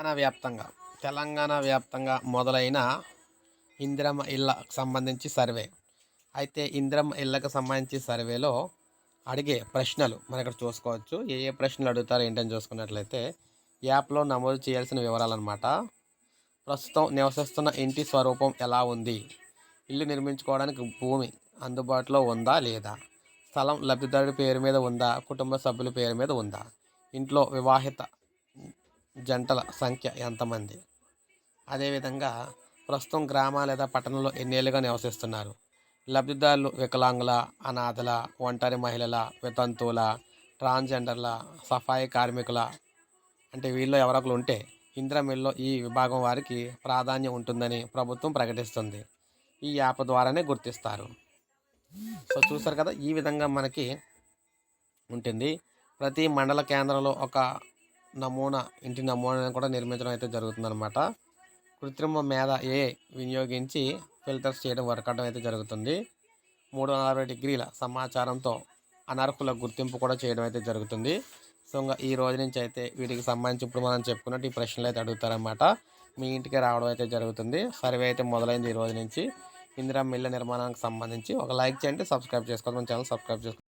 తెలంగాణ వ్యాప్తంగా తెలంగాణ వ్యాప్తంగా మొదలైన ఇందిరమ్మ ఇళ్ళకు సంబంధించి సర్వే. అయితే ఇందిరమ్మ ఇళ్ళకు సంబంధించి సర్వేలో అడిగే ప్రశ్నలు మనం ఇక్కడ చూసుకోవచ్చు. ఏ ఏ ప్రశ్నలు అడుగుతారో ఏంటని చూసుకున్నట్లయితే యాప్లో నమోదు చేయాల్సిన వివరాలన్నమాట. ప్రస్తుతం నివసిస్తున్న ఇంటి స్వరూపం ఎలా ఉంది? ఇల్లు నిర్మించుకోవడానికి భూమి అందుబాటులో ఉందా లేదా? స్థలం లబ్ధిదారుడి పేరు మీద ఉందా? కుటుంబ సభ్యుల పేరు మీద ఉందా? ఇంట్లో వివాహిత జంటల సంఖ్య ఎంతమంది? అదేవిధంగా ప్రస్తుతం గ్రామ లేదా పట్టణంలో ఎన్నేళ్ళుగా నివసిస్తున్నారు. లబ్ధిదారులు వికలాంగుల అనాథల ఒంటరి మహిళల వితంతువుల ట్రాన్స్జెండర్ల సఫాయి కార్మికుల అంటే వీళ్ళు ఎవరొకరు ఉంటే ఇంద్రమిల్లో ఈ విభాగం వారికి ప్రాధాన్యం ఉంటుందని ప్రభుత్వం ప్రకటిస్తుంది. ఈ యాప్ ద్వారానే గుర్తిస్తారు. సో చూసారు కదా? ఈ విధంగా మనకి ఉంటుంది. ప్రతి మండల కేంద్రంలో ఒక నమూనా ఇంటి నమూనాను కూడా నిర్మించడం అయితే జరుగుతుందన్నమాట. కృత్రిమ మేధ ఏ వినియోగించి ఫిల్టర్స్ చేయడం వరకడం అయితే జరుగుతుంది. మూడు వందల అరవై డిగ్రీల సమాచారంతో అనర్హుల గుర్తింపు కూడా చేయడం అయితే జరుగుతుంది. సో ఇంకా ఈ రోజు నుంచి అయితే వీటికి సంబంధించి ఇప్పుడు మనం చెప్పుకున్నట్టు ఈ ప్రశ్నలు అయితే అడుగుతారన్నమాట. మీ ఇంటికి రావడం అయితే జరుగుతుంది. సర్వే అయితే మొదలైంది ఈ రోజు నుంచి. ఇందిరా మిల్ల నిర్మాణానికి సంబంధించి ఒక లైక్ చేయండి సబ్స్క్రైబ్ చేసుకోండి మన ఛానల్ సబ్స్క్రైబ్ చేసుకోండి